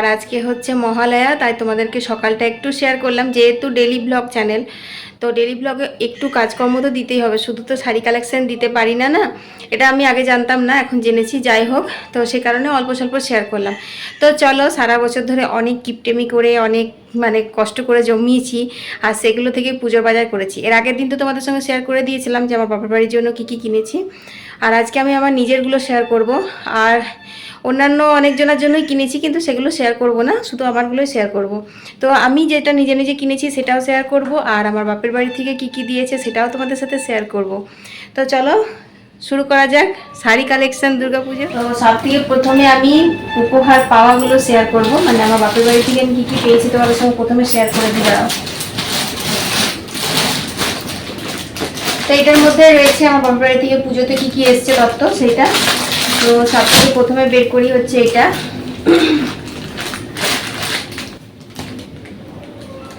আর আজকে হচ্ছে মহালয়া, তাই তোমাদেরকে সকালটা একটু শেয়ার করলাম। যেহেতু ডেলি ব্লগ চ্যানেল তো ডেলি ব্লগে একটু কাজকর্ম তো দিতেই হবে। শুধু তো শাড়ি কালেকশান দিতে পারি না না? এটা আমি আগে জানতাম না, এখন জেনেছি, যাই হোক। তো সে কারণে অল্প স্বল্প শেয়ার করলাম। তো চলো, সারা বছর ধরে অনেক কিপটেমি করে, অনেক মানে কষ্ট করে জমিয়েছি, আর সেগুলো থেকে পুজোর বাজার করেছি। এর আগের দিন তো তোমাদের সঙ্গে শেয়ার করে দিয়েছিলাম যে আমার বাবার বাড়ির জন্য কী কী কিনেছি। আর আজকে আমি আমার নিজেরগুলো শেয়ার করব। আর অন্যান্য অনেকজনের জন্যই কিনেছি, কিন্তু সেগুলো শেয়ার করব না, শুধু আমারগুলোই শেয়ার করব। তো আমি যেটা নিজে নিজে কিনেছি, সেটাও শেয়ার করব, আর আমার বাপের বাড়ি থেকে কি কি দিয়েছে, সেটাও তোমাদের সাথে শেয়ার করব। তো চলো, শুরু করা যাক, শাড়ি কালেকশন দুর্গাপুজো। তো সব থেকে প্রথমে আমি উপহার পাওয়াগুলো শেয়ার করব মানে আমার বাপের বাড়ি থেকে আমি কী কী পেয়েছি তোমাদের সঙ্গে প্রথমে শেয়ার করে দিই দাঁড়াও তো এটার মধ্যে রয়েছে আমার বাড়ি থেকে পুজোতে কি কি এসছে তত্ত্ব সেটা তো সব থেকে প্রথমে বের করি হচ্ছে এটা।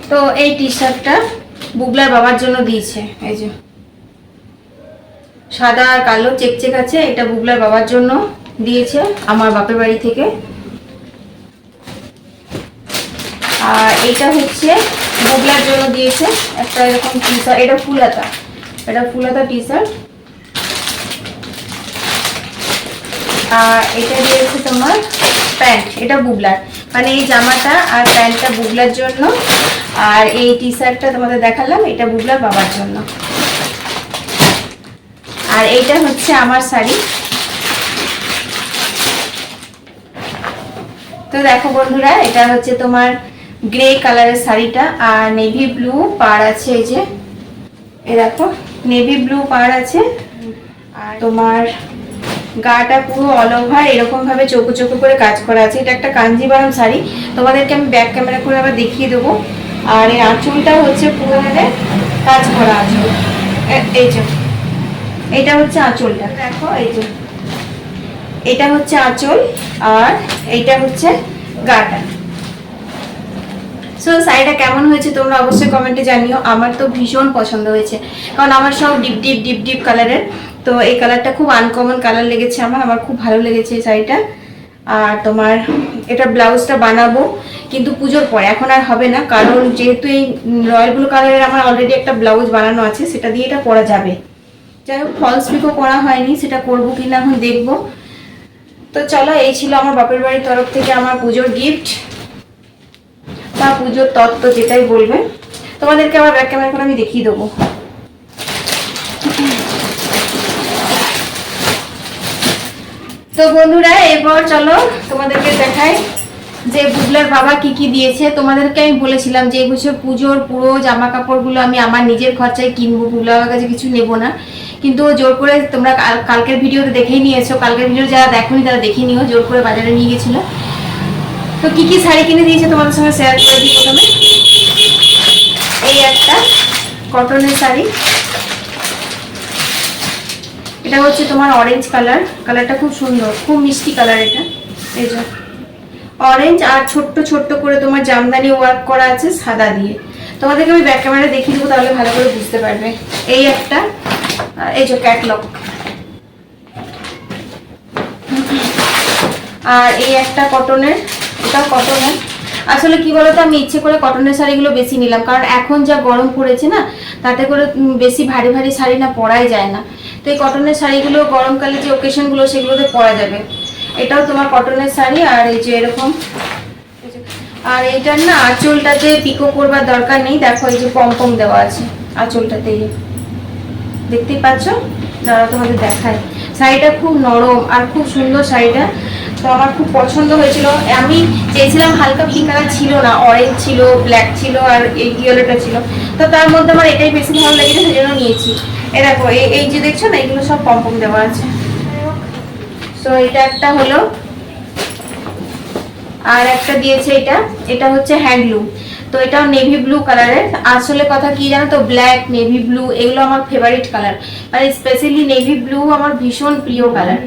তো এই টি শার্টটা বুবলার বাবার জন্য দিয়েছে, এই যে। সাদা আর কালো চেক চেক আছে, এটা বুবলার বাবার জন্য দিয়েছে আমার বাপের বাড়ি থেকে। আর এটা হচ্ছে বুবলার জন্য দিয়েছে একটা এরকম টি শার্ট এটা ফুলাতা এটা ফুলাতা টি শার্ট আর এটা দিয়েছে তোমার প্যান্ট, এটা বুবলার। মানে এই জামাটা আর প্যান্টটা বুবলার জন্য। আর এই টি শার্টটা তোমাদের দেখালাম, এটা বুবলার বাবার জন্য। আর এইটা হচ্ছে আমার শাড়ি। তো দেখো বন্ধুরা, এটা হচ্ছে তোমার গ্রে কালারের শাড়িটা। আর নেভি ব্লু পার আছে এই যে। এ দেখো নেভি ব্লু পার আছে। আর তোমার গাটা পুরো অল ওভার এরকম ভাবে চোখো চোখো করে কাজ করা আছে। এটা একটা কাঞ্জি কাঞ্জিবারম শাড়ি। তোমাদেরকে আমি ব্যাক ক্যামেরা করে আবার দেখিয়ে দেবো। আর এই আঁচলটা হচ্ছে পুরো কাজ করা আঁচল এই যে, এটা হচ্ছে আঁচলটা। দেখো, এই যে, এটা হচ্ছে আঁচল, আর এইটা হচ্ছে গাটা। সো শাড়িটা কেমন হয়েছে তোমরা অবশ্যই কমেন্টে জানিও। আমার তো ভীষণ পছন্দ হয়েছে। কারণ আমার সব ডিপ ডিপ ডিপ ডিপ কালারের তো এই কালারটা খুব আনকমন কালার লেগেছে আমার। আমার খুব ভালো লেগেছে এই শাড়িটা। আর তোমার এটা ব্লাউজটা বানাবো। কিন্তু পুজোর পরে। এখন আর হবে না। কারণ যেহেতু এই রয়্যাল ব্লু কালারের আমার অলরেডি একটা ব্লাউজ বানানো আছে, সেটা দিয়ে এটা পরা যাবে। যাই হোক ফলস পিকও করা হয়নি। সেটা করব কিনা এখন দেখব। তো চলো, এই ছিল আমার বাপের বাড়ির তরফ থেকে আমার পুজোর গিফট বা পুজোর তত্ত্ব যেটাই বলবে, তোমাদেরকে আবার ব্যাক ক্যামেরা করে আমি দেখিয়ে দেবো। তো বন্ধুরা, এরপর চলো তোমাদেরকে দেখাই যে বুবলার বাবা কি কি দিয়েছে। তোমাদেরকে আমি বলেছিলাম যে এবছর পুজোর পুরো জামা কাপড়গুলো আমি আমার নিজের খরচায় কিনবো, বুবলার বাবার কাছে কিছু নেব না। কিন্তু জোর করে তোমরা কাল- কালকের ভিডিওতে দেখেই নিয়েছো। কালকের ভিডিও যারা দেখোনি তারা দেখে নিও, জোর করে বাজারে নিয়ে গেছিল। তো কি কি শাড়ি কিনে দিয়েছে তোমাদের সঙ্গে শেয়ার করে দিই প্রথমে? এই একটা কটনের শাড়ি। এটা হচ্ছে তোমার অরেঞ্জ কালার কালারটা খুব সুন্দর, খুব মিষ্টি কালার এটা। এই যে অরেঞ্জ আর ছোট্ট ছোট্ট করে তোমার জামদানি ওয়ার্ক করা আছে সাদা দিয়ে। তোমাদেরকে আমি ব্যাক ক্যামেরা দেখিয়ে দেবো, তাহলে ভালো করে বুঝতে পারবে। এই একটা এই যে ক্যাটলগ আর এই একটা কটনের এটাও কটনের আসলে কি বলতো, আমি ইচ্ছে করে কটনের শাড়িগুলো বেশি নিলাম, কারণ এখন যা গরম পড়েছে না, তাতে করে বেশি ভারী ভারী শাড়ি না পরাই যায় না। তো এই কটনের শাড়িগুলো, গরমকালে যে ওকেশনগুলো সেগুলোতে পরা যাবে। এটাও তোমার কটনের শাড়ি, আর এই যে এরকম আর এইটার না আঁচলটাতে পিকো করবার দরকার নেই, দেখো এই যে পম্পম দেওয়া আছে আঁচলটাতে দেখতেই পাচ্ছ? দাঁড়া তোমাদের দেখায় শাড়িটা খুব নরম আর খুব সুন্দর শাড়িটা। তো আমার খুব পছন্দ হয়েছিল। আমি চেয়েছিলাম হালকা পিঙ্ক কালার ছিল না অরেঞ্জ ছিল ব্ল্যাক ছিল আর এই ইয়েলোটা ছিল। তো তার মধ্যে আমার এটাই বেশি ভালো লেগেছে, সেই জন্য নিয়েছি। এ দেখো এই যে দেখছ না, এগুলো সব পম্পম দেওয়া আছে। সো এটা একটা হলো, আর একটা দিয়েছে এটা এটা হচ্ছে হ্যান্ডলুম তো এটাও নেভি ব্লু কালারের আসলে কথা কি জানো তো? ব্ল্যাক নেভি ব্লু এগুলো আমার ফেভারিট কালার মানে স্পেশালি নেভি ব্লু আমার ভীষণ প্রিয় কালার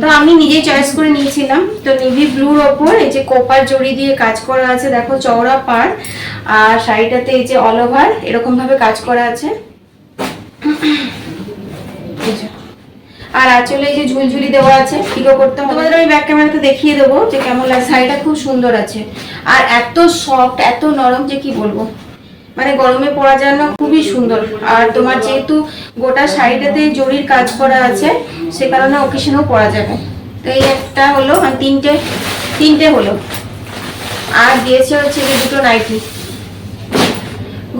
তো আমি নিজেই চয়েস করে নিয়েছিলাম। তো নেভি ব্লুর ওপর এই যে কোপার জড়ি দিয়ে কাজ করা আছে, দেখো চওড়া পার আর শাড়িটাতে এই যে অল ওভার এরকমভাবে কাজ করা আছে। আর আঁচলে এই যে ঝুলঝুলি দেওয়া আছে পিকো করতে তোমাদের আমি ব্যাক ক্যামেরাতে দেখিয়ে দেবো যে কেমন লাগে শাড়িটা খুব সুন্দর আছে। আর এত সফট এত নরম যে কি বলব? মানে গরমে পরা যায় না খুবই সুন্দর। আর তোমার যেহেতু গোটা শাড়িটাতে জরির কাজ করা আছে, সে কারণে অকেশনেও পরা যাবে। তো এই একটা হলো আর তিনটে তিনটে হলো। আর দিয়েছে হচ্ছে এই দুটো নাইটি।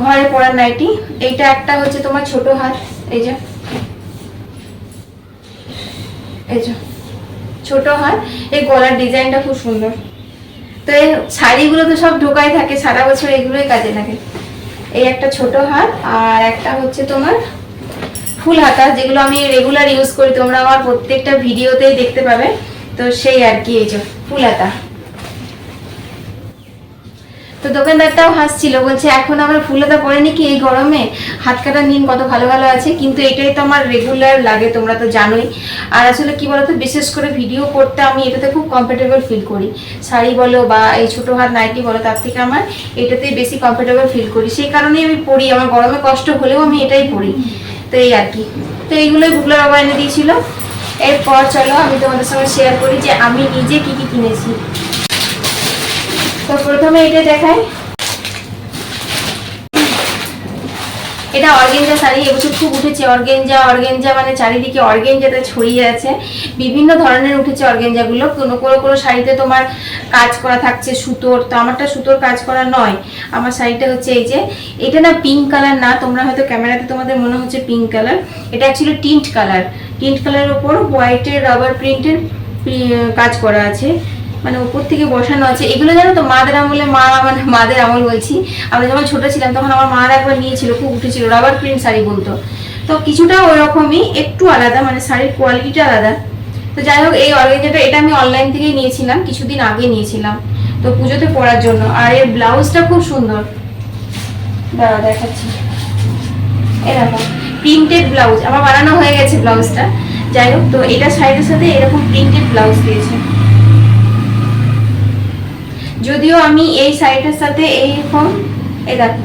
ঘরে পরার নাইটি। এইটা একটা হচ্ছে তোমার ছোট হাত, এই যে। এই ছোট হয়, এই গলার ডিজাইনটা খুব সুন্দর। তো এই শাড়িগুলো তো সব ঢোকাই থাকে, সারা বছর এগুলোই কাজে লাগে। এই একটা ছোট হাত আর একটা হচ্ছে তোমার ফুল হাতা, যেগুলো আমি রেগুলার ইউজ করি, তোমরা আমার প্রত্যেকটা ভিডিওতেই দেখতে পাবে। তো সেই আর কি, এই যে, ফুল হাতা। তো দোকানদারটাও হাসছিল, বলছে, এখন আমার ফুলতা পরে নাকি এই গরমে? হাত কাটা নিন, কত ভালো ভালো আছে। কিন্তু এটাই তো আমার রেগুলার লাগে, তোমরা তো জানোই। আর আসলে কি বলতো, বিশেষ করে ভিডিও করতে আমি এটাতে খুব কমফোর্টেবল ফিল করি। শাড়ি বলো বা এই ছোটো হাত নাইটি বলো, তার থেকে আমার এটাতেই বেশি কমফোর্টেবল ফিল করি। সেই কারণেই আমি পরি আমার গরমে কষ্ট হলেও আমি এটাই পরি তো এই আর কি। তো এইগুলোই ভুগলার বাবা এনে দিয়েছিল। এরপর চলো, আমি তোমাদের সঙ্গে শেয়ার করি যে আমি নিজে কি কি কিনেছি। তো প্রথমে এটা দেখাই। এটা অর্গেঞ্জা শাড়ি এবছর খুব উঠেছে। অর্গেঞ্জা অর্গেঞ্জা মানে চারিদিকে অর্গেঞ্জাতে ছড়িয়ে আছে। বিভিন্ন ধরনের উঠেছে অর্গেঞ্জাগুলো। কোনো কোনো কোনো শাড়িতে তোমার কাজ করা থাকছে সুতোর। তো আমারটা সুতোর কাজ করা নয়। আমার শাড়িটা হচ্ছে এই যে, এটা না পিঙ্ক কালার না, তোমরা হয়তো ক্যামেরাতে তোমাদের মনে হচ্ছে পিঙ্ক কালার এটা অ্যাকচুয়ালি টিন্ট কালার টিন্ট কালারের ওপর হোয়াইটের রাবার প্রিন্টের কাজ করা আছে। মানে উপর থেকে বসানো আছে। এগুলো জানো তো, মাদের আমলে মা মানে মাদের আমল বলছি। আমরা যখন ছোট ছিলাম তখন আমার মারা একবার নিয়েছিল, খুব উঠেছিল রাবার প্রিন্ট শাড়ি বলতো। তো কিছুটা ওরকমই, একটু আলাদা মানে শাড়ির কোয়ালিটিটা আলাদা। তো যাই হোক, এই অর্গেঞ্জাটা এটা আমি অনলাইন থেকেই নিয়েছিলাম, কিছুদিন আগে নিয়েছিলাম। তো পুজোতে পরার জন্য। আর এর ব্লাউজটা খুব সুন্দর। দাঁড়া দেখাচ্ছি। এরকম প্রিন্টেড ব্লাউজ। আমার বানানো হয়ে গেছে ব্লাউজটা। যাই হোক, তো এটা শাড়িটার সাথে এরকম প্রিন্টেড ব্লাউজ দিয়েছে। যদিও আমি এই শাড়িটার সাথে এইরকম এই দেখো,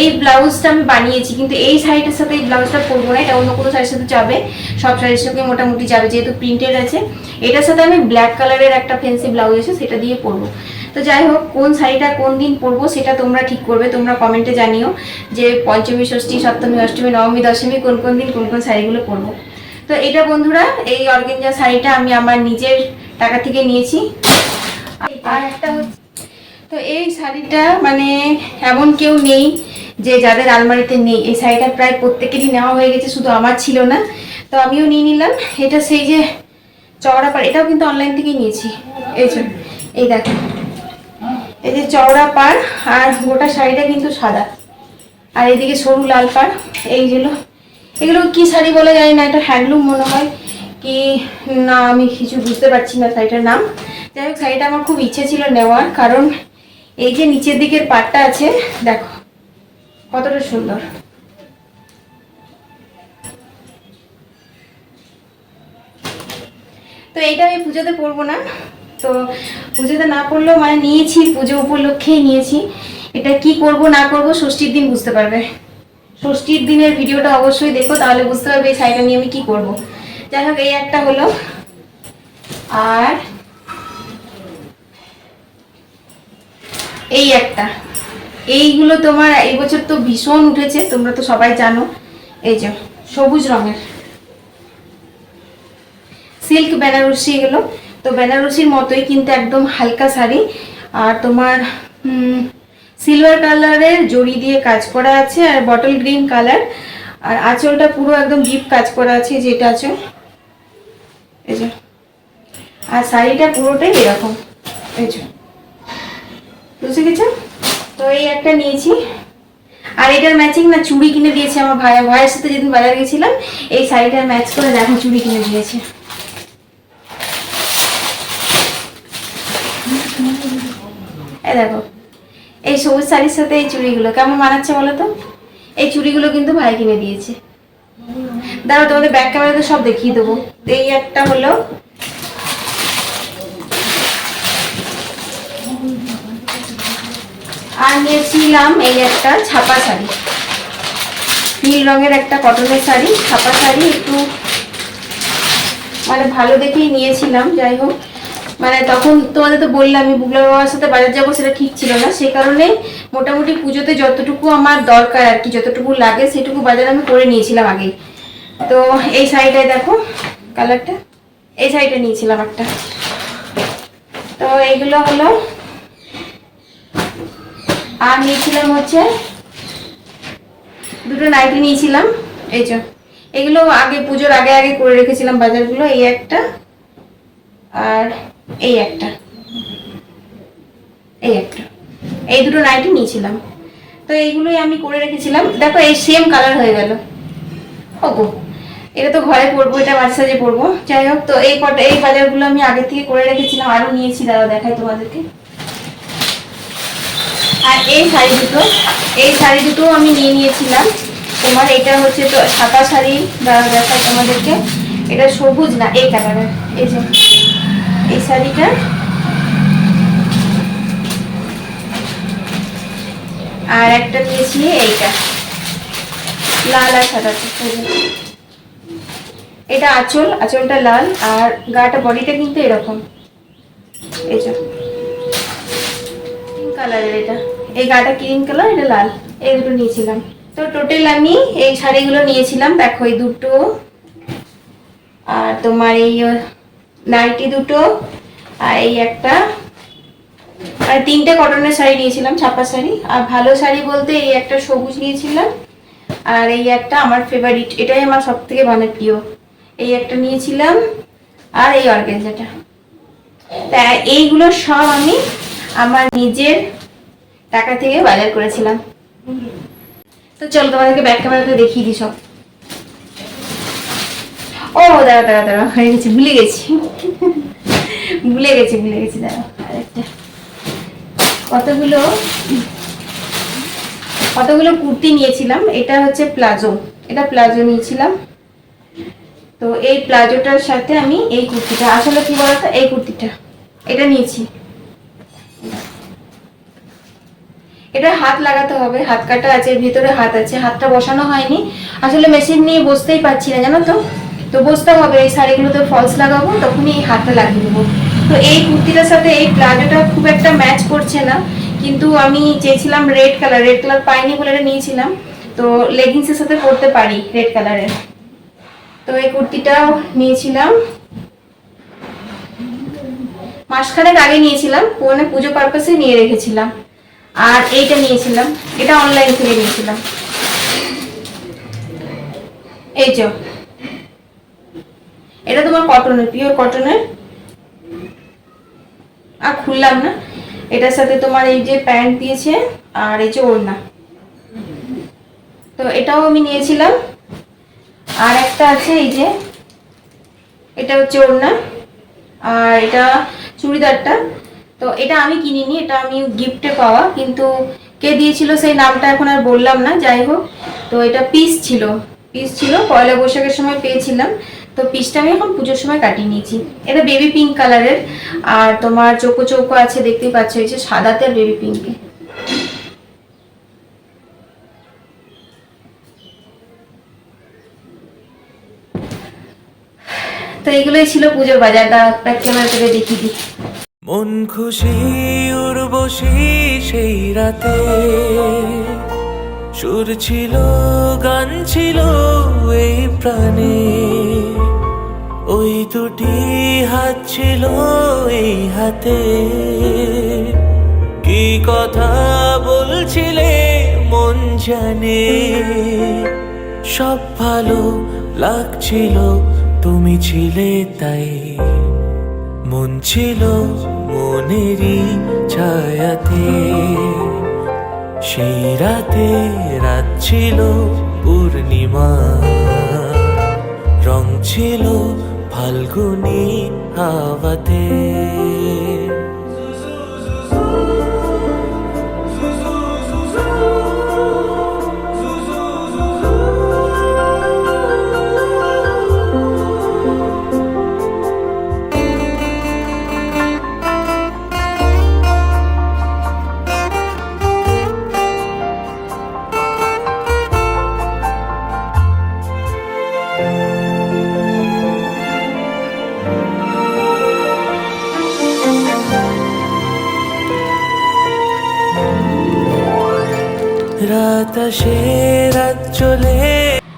এই ব্লাউজটা আমি বানিয়েছি, কিন্তু এই শাড়িটার সাথে এই ব্লাউজটা পরবো না, এটা অন্য কোনো শাড়ির সাথে যাবে, সব শাড়ির সঙ্গে মোটামুটি যাবে, যেহেতু প্রিন্টেড আছে। এটার সাথে আমি ব্ল্যাক কালারের একটা ফেন্সি ব্লাউজ আছে, সেটা দিয়ে পরবো। তো যাই হোক, কোন শাড়িটা কোন দিন পরবো, সেটা তোমরা ঠিক করবে, তোমরা কমেন্টে জানিও যে পঞ্চমী, ষষ্ঠী, সপ্তমী, অষ্টমী, নবমী, দশমী, কোন কোন দিন কোন কোন শাড়িগুলো পরবো। তো এটা বন্ধুরা, এই অর্গেঞ্জা শাড়িটা আমি আমার নিজের টাকা থেকে নিয়েছি। আর একটা হচ্ছে তো এই শাড়িটা মানে এমন কেউ নেই যে যাদের আলমারিতে নেই। এই শাড়িটা প্রায় প্রত্যেকেরই নেওয়া হয়ে গেছে, শুধু আমার ছিল না। তো আমিও নিয়ে নিলাম। এটা সেই যে চওড়া পাড় এটাও কিন্তু অনলাইন থেকেই নিয়েছি। এই যে, এই দেখো। এই যে চওড়া পাড় আর গোটা শাড়িটা কিন্তু সাদা। আর এদিকে সরু লাল পাড় এইগুলো এগুলো কি শাড়ি বলা জানি না, এটা হ্যান্ডলুম মনে হয়। কি, না, আমি কিছু বুঝতে পারছি না শাড়িটার নাম। যাই হোক, শাড়িটা আমার খুব ইচ্ছে ছিল নেওয়ার, কারণ এই যে নিচের দিকের পাটটা আছে, দেখো, কতটা সুন্দর। তো এইটা আমি পুজোতে পরবো না। তো পুজোতে না পড়লেও মানে নিয়েছি, পুজো উপলক্ষেই নিয়েছি। এটা কি করব, না করব, ষষ্ঠীর দিন বুঝতে পারবে। ষষ্ঠীর দিনের ভিডিওটা অবশ্যই দেখো, তাহলে বুঝতে পারবে এই শাড়িটা নিয়ে আমি কি করব। যাই হোক, এই একটা হলো। আর এই একটা। এইগুলো তোমার, এই বছর তো ভীষণ উঠেছে, তোমরা তো সবাই জানো। এই যে, সবুজ রঙের। সিল্ক বেনারসি এগুলো। তো বেনারসির মতোই কিন্তু একদম হালকা শাড়ি। আর তোমার সিলভার কালারের জড়ি দিয়ে কাজ করা আছে আর বটল গ্রিন কালার। আর আঁচলটা পুরো একদম ডিপ কাজ করা আছে, যেটা আঁচল এই যে। আর শাড়িটা পুরোটাই এরকম। এই যে। বুঝতে গেছো তো এই একটা নিয়েছি। আর এটার ম্যাচিং না চুড়ি কিনে দিয়েছে আমার ভাই। ভাইয়ের সাথে যেদিন বাজার গেছিলাম, এই শাড়িটার ম্যাচ করে দেখো চুড়ি কিনে দিয়েছে। এই দেখো, এই সবুজ শাড়ির সাথে এই চুড়িগুলো কেমন মানাচ্ছে বলো তো? এই চুড়িগুলো কিন্তু ভাই কিনে দিয়েছে। দাঁড়াও, তোমাদের ব্যাক ক্যামেরাতে সব দেখিয়ে দেবো। এই একটা হলো আর নিয়েছিলাম এই একটা ছাপা শাড়ি। নীল রঙের একটা কটনের শাড়ি, ছাপা শাড়ি একটু মানে ভালো দেখেই নিয়েছিলাম, যাই হোক। মানে তখন তোমাদের তো বললাম বুগলা বাবার সাথে বাজার যাব, সেটা ঠিক ছিল না। সেই কারণে মোটামুটি পুজোতে যতটুকু আমার দরকার আর কি, যতটুকু লাগে সেটুকু বাজার আমি করে নিয়েছিলাম আগে তো এই শাড়িটায় দেখো কালারটা এই শাড়িটা নিয়েছিলাম একটা। তো এইগুলো হলো আর নিয়েছিলাম হচ্ছে দুটো নাইটি নিয়েছিলাম, এই যে। এগুলো আগে, পুজোর আগে আগে করে রেখেছিলাম বাজারগুলো, এই একটা আর এই একটা। এই একটা। এই দুটো নাইটি নিয়েছিলাম। তো এইগুলোই আমি করে রেখেছিলাম। দেখো, এই সেম কালার হয়ে গেল। ওগো, এটা তো ঘরে পরবো, এটা মাঝে সাঝে পরবো। যাই হোক, তো এই কটা, এই বাজারগুলো আমি আগে থেকে করে রেখেছিলাম, আরও নিয়েছি দাদা দেখাই তোমাদেরকে। এই শাড়ি দুটো। এই শাড়ি দুটো আমি নিয়ে নিয়েছিলাম। তোমার এটা হচ্ছে তো সাদা শাড়ি দাঁড়া দেখাই তোমাদেরকে। এটা সবুজ না, এই কালারের এই যে, এই শাড়িটা। আর একটা নিয়েছি এইটা। লাল আর সাদা এটা আঁচল, আঁচলটা লাল। আর গাটা বডিটা কিন্তু এরকম। এই যে কালারের এটা। এই গাটা ক্রিম কালার এটা লাল। এই দুটো নিয়েছিলাম। তো টোটাল আমি এই শাড়িগুলো নিয়েছিলাম, দেখো এই দুটো। আর তোমার এই নাইটি দুটো, আর এই একটা। আর তিনটে কটনের শাড়ি নিয়েছিলাম, ছাপা শাড়ি। আর ভালো শাড়ি বলতে এই একটা সবুজ নিয়েছিলাম, আর এই একটা আমার ফেভারিট এটাই আমার সব থেকে মানে প্রিয় এই একটা নিয়েছিলাম, আর এই অর্গেনজাটা তা এইগুলো সব আমি আমার নিজের টাকা থেকে বাজার করেছিলাম। তো চলো তোমাদেরকে ব্যাক ক্যামেরাতে দেখিয়ে দিই সব। ও দাঁড়া দাঁড়া দাঁড়া হয়ে গেছি, ভুলে গেছি। ভুলে গেছি ভুলে গেছি দাঁড়া আরেকটা। কতগুলো? কতগুলো কুর্তি নিয়েছিলাম? এটা হচ্ছে প্লাজো। এটা প্লাজো নিয়েছিলাম। তো এই প্লাজোটার সাথে আমি এই কুর্তিটা, আসলে কি বলতো? এই কুর্তিটা। এটা নিয়েছি। এটা হাত লাগাতে হবে, হাত কাটা আছে, ভিতরে হাত আছে, হাতটা বসানো হয়নি। আসলে মেশিন নিয়ে বসতেই পারছি না, জানো তো? তো বসতে হবে, এই শাড়িগুলোতে ফলস লাগাবো, তখনই এই হাতটা লাগিয়ে দেবো। তো এই কুর্তিটার সাথে এই প্লাজোটা খুব একটা ম্যাচ করছে না, কিন্তু আমি চেয়েছিলাম রেড কালার রেড কালার পাইনি বলে এটা নিয়েছিলাম। তো লেগিংসের সাথে পরতে পারি রেড কালারের তো এই কুর্তিটাও নিয়েছিলাম। মাসখানেক আগে নিয়েছিলাম মানে পুজো পারপাসে নিয়ে রেখেছিলাম। আর এইটা নিয়েছিলাম। এটা অনলাইন থেকে নিয়েছিলাম। এই যে। এটা তোমার কটনের পিওর কটনের আর খুললাম না। এটার সাথে তোমার এই যে প্যান্ট দিয়েছে আর এই যে ওড়না। তো এটাও আমি নিয়েছিলাম। আর একটা আছে এই যে। এটা হচ্ছে ওড়না। আর এটা চুড়িদারটা। তো এটা আমি কিনিনি, এটা আমি গিফটে পাওয়া, কিন্তু কে দিয়েছিল সেই নামটা এখন আর বললাম না, যাই হোক। তো এটা পিস ছিল পিস ছিল, পয়লা বৈশাখের সময় পেয়েছিলাম। তো পিসটা আমি এখন পুজোর সময় কাটিয়ে নিয়েছি। এটা বেবি পিঙ্ক কালারের আর তোমার চৌকো চৌকো আছে, দেখতেই পাচ্ছ, এই যে সাদাতে আর বেবি পিঙ্কে তো এগুলোই ছিল পুজোর বাজারটা দা ক্যামেরা থেকে দেখিয়ে দিই। মন খুশি, উর্বশী সেই রাতে। সুর ছিল, গান ছিল এই প্রাণে। ওই দুটি হাত ছিল এই হাতে। কি কথা বলছিলে, মন জানে। সব ভালো লাগছিল, তুমি ছিলে তাই। মন ছিল মনেরই ছায়াতে। সেই রাতে রাত ছিল পূর্ণিমা। রং ছিল ফাল্গুনি হাওয়াতে।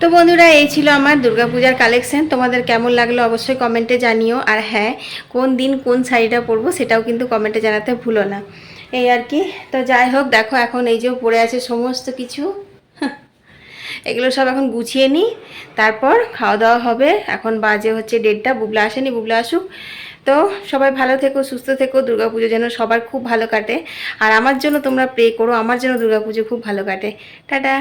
তো বন্ধুরা, এই ছিল আমার দুর্গাপূজার কালেকশন তোমাদের কেমন লাগল অবশ্যই কমেন্টে জানিও। আর হ্যাঁ কোন দিন কোন শাড়িটা পরবো সেটাও কিন্তু কমেন্টে জানাতে ভুলো না। এই আর কি। তো যাই হোক, দেখো এখন এই যে পড়ে আছে সমস্ত কিছু। এগুলো সব এখন গুছিয়ে নিই তারপর খাওয়া দাওয়া হবে। এখন বাজে হচ্ছে ডেটটা বুবলা আসেনি, বুবলা আসুক। তো সবাই ভালো থেকো, সুস্থ থেকো। দুর্গাপুজো যেন সবার খুব ভালো কাটে। আর আমার জন্য তোমরা প্রে করো, আমার জন্য দুর্গাপুজো খুব ভালো কাটে। টাটা।